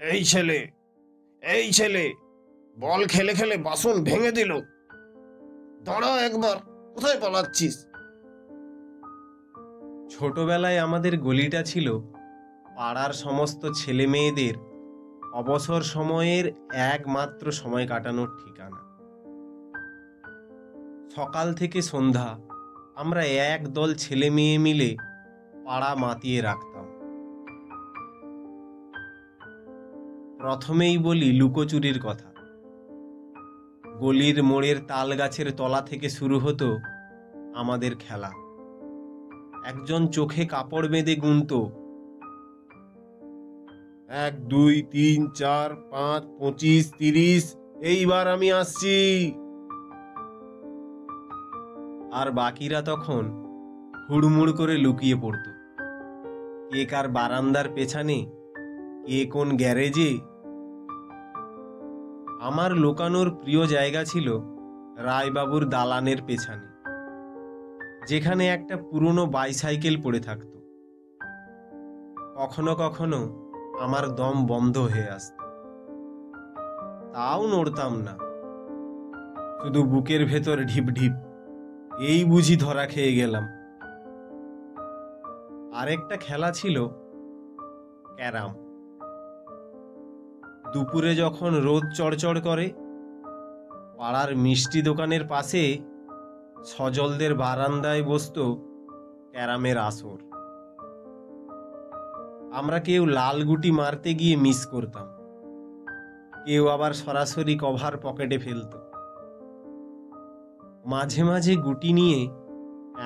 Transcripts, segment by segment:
এই ছেলে এই ছেলে, বল খেলে খেলে বাসন ভেঙে দিল। দাঁড়া একবার, কোথায় পালাচ্ছিস? ছোটবেলায় আমাদের গলিটা ছিল পাড়ার সমস্ত ছেলে মেয়েদের অবসর সময়ের একমাত্র সময় কাটানোর ঠিকানা। সকাল থেকে সন্ধ্যা আমরা এক দল ছেলে মেয়ে মিলে পাড়া মাতিয়ে রাখতাম। প্রথমেই বলি লুকোচুরির কথা। গলির মোড়ের তাল গাছের তলা থেকে শুরু হতো আমাদের খেলা। একজন চোখে কাপড় বেঁধে গুনত। এক, দুই, তিন, চার, পাঁচ, পঁচিশ, তিরিশ, এইবার আমি আসছি। আর বাকিরা তখন হুড়মুড় করে লুকিয়ে পড়ত। কে কার বারান্দার পেছনে, কে কোন গ্যারেজে আমার লোকানোর প্রিয় জায়গা ছিল রায়বাবুর দালানের পেছনে, যেখানে একটা পুরনো বাইসাইকেল পড়ে থাকত। কখনো কখনো আমার দম বন্ধ হয়ে আসত। তাও নড়তাম না। শুধু বুকের ভেতর ঢিপ ঢিপ, এই বুঝি ধরা খেয়ে গেলাম। আরেকটা খেলা ছিল ক্যারাম। দুপুরে যখন রোদ চড়চড় করে, পাড়ার মিষ্টি দোকানের পাশে সজলদের বারান্দায় বসতো ক্যারামের আসর। আমরা কেউ লাল গুটি মারতে গিয়ে মিস করতাম। কেউ আবার সরাসরি কভার পকেটে ফেলত। মাঝে মাঝে গুটি নিয়ে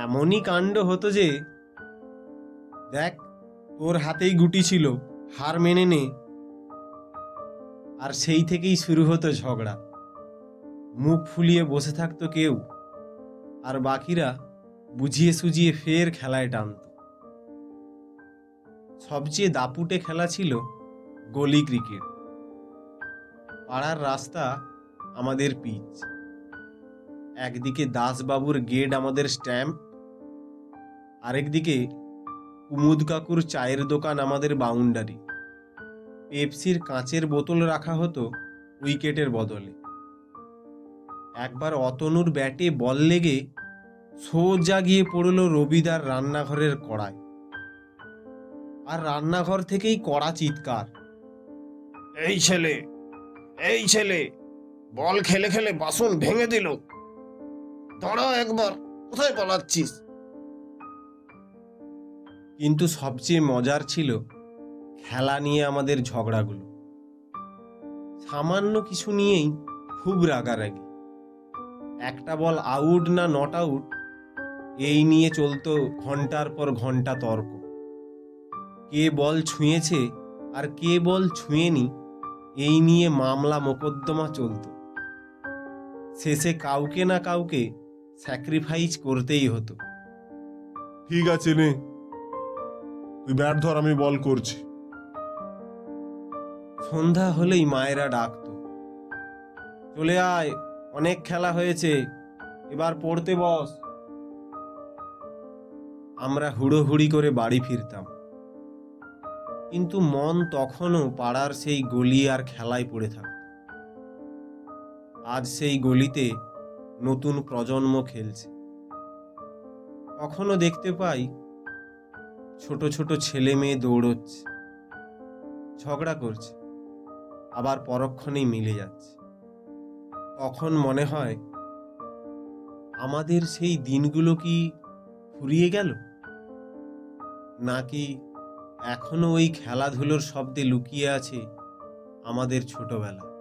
এমনই কাণ্ড হতো যে, দেখ, তোর হাতেই গুটি ছিল, হার মেনে নে। আর সেই থেকেই শুরু হতো ঝগড়া। মুখ ফুলিয়ে বসে থাকতো কেউ, আর বাকিরা বুঝিয়ে সুজিয়ে ফের খেলায় টানত। সবচেয়ে দাপুটে খেলা ছিল গলি ক্রিকেট। পাড়ার রাস্তা আমাদের পিচ। একদিকে দাসবাবুর গেট আমাদের স্ট্যাম্প, আরেকদিকে কুমুদ কাকুর চায়ের দোকান আমাদের বাউন্ডারি। পেপসির কাঁচের বোতল রাখা হতো উইকেটের বদলে। একবার অতনুর ব্যাটে বল লেগে সোজা গিয়ে পড়ল রবিদার রান্নাঘরের কড়ায়। আর রান্নাঘর থেকেই কড়া চিৎকার। এই ছেলে এই ছেলে বল খেলে খেলে বাসন ভেঙে দিল। দাঁড়া একবার কোথায় পালাচ্ছিস? কিন্তু সবচেয়ে মজার ছিল খেলা নিয়ে আমাদের ঝগড়াগুলো। সামান্য কিছু নিয়েই খুব রাগারাগি। একটা বল আউট না নট আউট এই নিয়ে চলতো ঘণ্টার পর ঘণ্টা তর্ক। কে বল ছুঁয়েছে আর কে বল ছুঁয়েনি, এই নিয়ে মামলা মোকদ্দমা চলতো। শেষে কাউকে না কাউকে স্যাক্রিফাইস করতেই হতো। ঠিক আছে নে। তুই ব্যাট ধর, আমি বল করছি। সন্ধ্যা হলেই মায়েরা ডাকতো। চলে আয়, অনেক খেলা হয়েছে, এবার পড়তে বস। আমরা হুড়োহুড়ি করে বাড়ি ফিরতাম। কিন্তু মন তখনও পাড়ার সেই গলি আর খেলায় পড়ে থাকত। আজ সেই গলিতে নতুন প্রজন্ম খেলছে। কখনো দেখতে পাই ছোট ছোট ছেলে মেয়ে দৌড়চ্ছে, ঝগড়া করছে। আবার পরক্ষণেই মিলে যাচ্ছে। তখন মনে হয়, আমাদের সেই দিনগুলো কি ফুরিয়ে গেল? নাকি এখনও ওই খেলাধুলোর শব্দে লুকিয়ে আছে আমাদের ছোটবেলা?